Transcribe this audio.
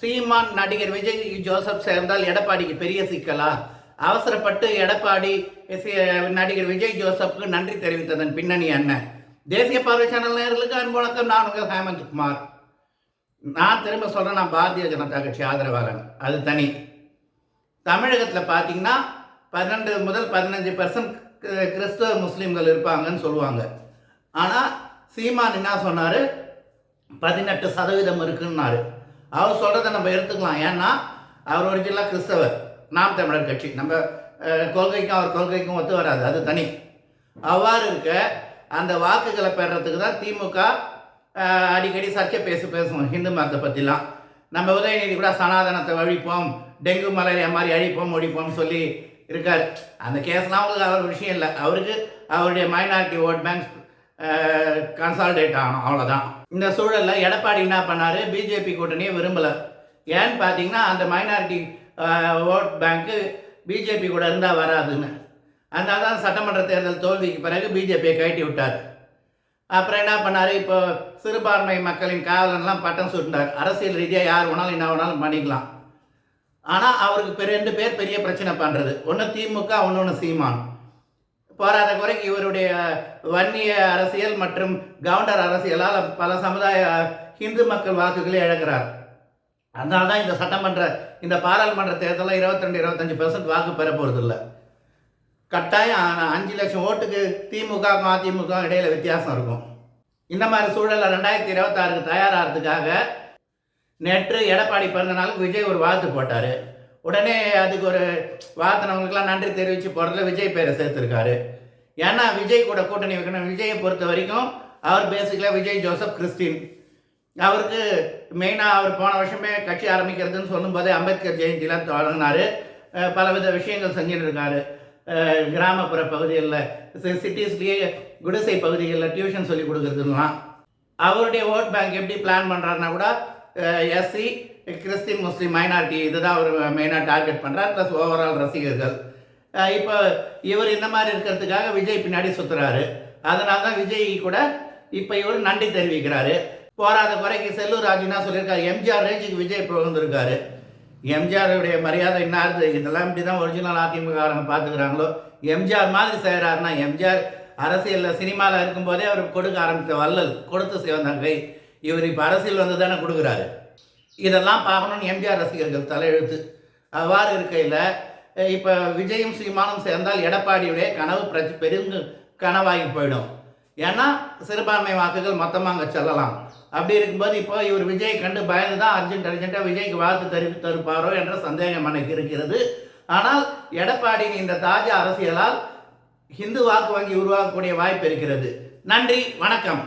சீமான் நடிகர் விஜய் ஜோசப் சேர்ந்தால் எடப்பாடிக்கு பெரிய சிக்கலா? அவசரப்பட்டு எடப்பாடி நடிகர் விஜய் ஜோசப்புக்கு நன்றி தெரிவித்ததன் பின்னணி என்ன? தேசிய பார்வை சேனல் நேர்களுக்கு அன்பு வணக்கம். நான் உங்கள் ஹேமந்த் குமார். நான் திரும்ப சொல்றேன் நான் பாரதிய ஜனதா கட்சி ஆதரவாளன். அது தனி. தமிழகத்தில் பார்த்தீங்கன்னா பன்னெண்டு முதல் பதினஞ்சு பர்சன்ட் கிறிஸ்தவ முஸ்லீம்கள் இருப்பாங்கன்னு சொல்லுவாங்க. ஆனால் சீமான் என்ன சொன்னார்? பதினெட்டு சதவீதம் இருக்குன்னாரு. அவர் சொல்கிறத நம்ம எடுத்துக்கலாம். ஏன்னா அவர் ஒரிஜினலாக கிறிஸ்தவர். நாம் தமிழர் கட்சி. நம்ம கொள்கைக்கும் அவர் கொள்கைக்கும் ஒத்து வராது. அது தனி. அவ்வாறு இருக்க அந்த வாக்குகளை பெறத்துக்கு தான் திமுக அடிக்கடி சர்ச்சை பேசி பேசுவோம் ஹிந்து மதத்தை பற்றிலாம் நம்ம உதயநிதி கூட சனாதனத்தை அழிப்போம். டெங்கு மலேரியா மாதிரி அழிப்போம் ஒழிப்போம்னு சொல்லி இருக்கார். அந்த கேஸ்லாம் அவங்களுக்கு அவர் விஷயம் இல்லை. அவருக்கு அவருடைய மைனாரிட்டி ஓட் பேங்க் கன்சால்டேட் ஆகணும் அவ்வளோதான் இந்த சூழலில் எடப்பாடி என்ன பண்ணார்? பிஜேபி கூட்டணியை விரும்பலை. ஏன்னு பார்த்தீங்கன்னா அந்த மைனாரிட்டி ஓட் பேங்க்கு பிஜேபி கூட இருந்தால் வராதுன்னு. அதனால தான் சட்டமன்ற தேர்தல் தோல்விக்கு பிறகு பிஜேபியை கழட்டி விட்டார். அப்புறம் என்ன பண்ணார்? இப்போ சிறுபான்மை மக்களின் காவலன்லாம் பட்டம் சுட்டினார். அரசியல் ரீதியாக யார் வேணாலும் என்ன வேணாலும் பண்ணிக்கலாம். ஆனால் அவருக்கு ரெண்டு பேர் பெரிய பிரச்சனை பண்ணுறது ஒன்று திமுக ஒன்று ஒன்று சீமான். போராத குறைக்கு இவருடைய வன்னிய அரசியல் மற்றும் கவுண்டர் அரசியலால் பல சமுதாய ஹிந்து மக்கள் வாக்குகளை இழக்கிறார். அதனால தான் இந்த சட்டமன்ற இந்த பாராளுமன்ற தேர்தலில் இருபத்தி ரெண்டு இருபத்தஞ்சு பெர்சன்ட் வாக்கு பெற போகிறதில்ல கட்டாயம் ஆனால் அஞ்சு லட்சம் ஓட்டுக்கு திமுக அதிமுக இடையில வித்தியாசம் இருக்கும். இந்த மாதிரி சூழலில் ரெண்டாயிரத்தி இருபத்தாறுக்கு தயாராகிறதுக்காக நேற்று எடப்பாடி பிறந்த நாளுக்கு விஜய் ஒரு வாழ்த்து போட்டார். உடனே அதுக்கு ஒரு வாழ்த்தினவங்களுக்குலாம் நன்றி தெரிவித்து போகிறதுல விஜய் பேரை சேர்த்துருக்காரு. ஏன்னா விஜய் கூட கூட்டணி வைக்கணும். விஜயை பொறுத்த வரைக்கும் அவர் பேசிக்கலாக விஜய் ஜோசப் கிறிஸ்டின். அவருக்கு மெயினாக அவர் போன வருஷமே கட்சி ஆரம்பிக்கிறதுன்னு சொல்லும்போதே அம்பேத்கர் ஜெயந்திலாம் தொடங்கினார். பலவித விஷயங்கள் செஞ்சுட்டு இருக்காரு கிராமப்புற பகுதிகளில் சிட்டிஸ்லேயே குடிசை பகுதிகளில் டியூஷன் சொல்லி கொடுக்குறதுலாம். அவருடைய ஓட் பேங்க் எப்படி பிளான் பண்ணுறாருன்னா கூட எஸ்சி கிறிஸ்டின் முஸ்லீம் மைனாரிட்டி இதுதான் அவர் மெயினாக டார்கெட் பண்ணுறார் ப்ளஸ் ஓவரால் ரசிகர்கள். இப்போ இவர் இந்த மாதிரி இருக்கிறதுக்காக விஜய் பின்னாடி சுற்றுறாரு அதனால தான் விஜய் கூட இப்போ இவர் நன்றி தெரிவிக்கிறாரு. போராத குறைக்கு செல்லூர் ராஜுனா சொல்லியிருக்காரு? எம்ஜிஆர் ரேஞ்சுக்கு விஜய் புகழ்ந்துருக்காரு. எம்ஜிஆருடைய மரியாதை என்ன ஆகுது இதெல்லாம் இப்படி தான் ஒரிஜினல் அதிமுககாரங்க பார்த்துக்கிறாங்களோ எம்ஜிஆர் மாதிரி செய்கிறாருன்னா எம்ஜிஆர் அரசியலில் சினிமாவில் இருக்கும்போதே அவர் கொடுக்க ஆரம்பித்த வள்ளல் கொடுத்து சிவந்தாங்க இவர் இப்போ அரசியல் வந்து தானே கொடுக்குறாரு. இதெல்லாம் பார்க்கணும்னு எம்ஜிஆர் ரசிகர்கள் தலையெழுத்து. அவ்வாறு இருக்கையில் இப்போ விஜயும் சீமானும் சேர்ந்தால் எடப்பாடியுடைய கனவு பிரச்ச பெருங்கு கனவாகி போயிடும். ஏன்னா சிறுபான்மை வாக்குகள் மொத்தமாக அங்கே செல்லலாம். அப்படி இருக்கும்போது இப்போ இவர் விஜய் கண்டு பயந்து தான் அர்ஜென்ட் அர்ஜென்ட்டாக விஜய்க்கு வாழ்த்து தெரிவித்து தருப்பாரோ என்ற சந்தேகம் எனக்கு இருக்கிறது. ஆனால் எடப்பாடியின் இந்த தாஜா அரசியலால் ஹிந்து வாக்கு வங்கி உருவாக்கக்கூடிய வாய்ப்பு இருக்கிறது. நன்றி வணக்கம்.